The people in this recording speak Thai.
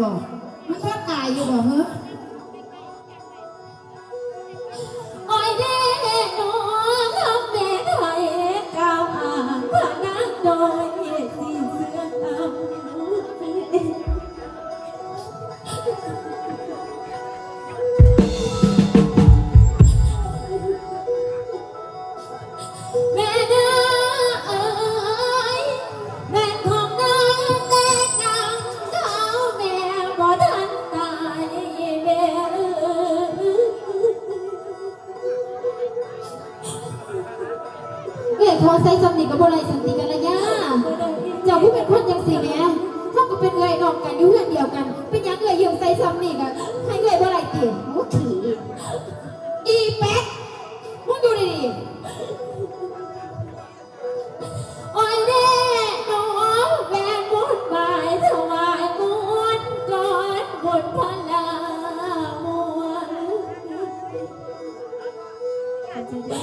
บ่มันก็ตายอยู่บ่เฮ้อโอ้ยเด้น้องทำแม่ไทยก้าวอ่างพระนางโดยสีเสื้อดำ เอ้ยขอใส่สำนีกับบ่ไรสันติกันละย่าเจ้าผู้เป็นคนจังสีแม่เฮาก็เป็นเอ้ยนองกันอยู่เฮือนเดียวกัน เป็นยังเอ้ยยืมใส่สำนีกันให้เอ้ยบ่ไรติโอ้ขี้อีแป๊กมึงดูดิโอ้ยเด้น้องแฟนบุญบายถวายบุญก่อนบุญพลามวลอาจจะได้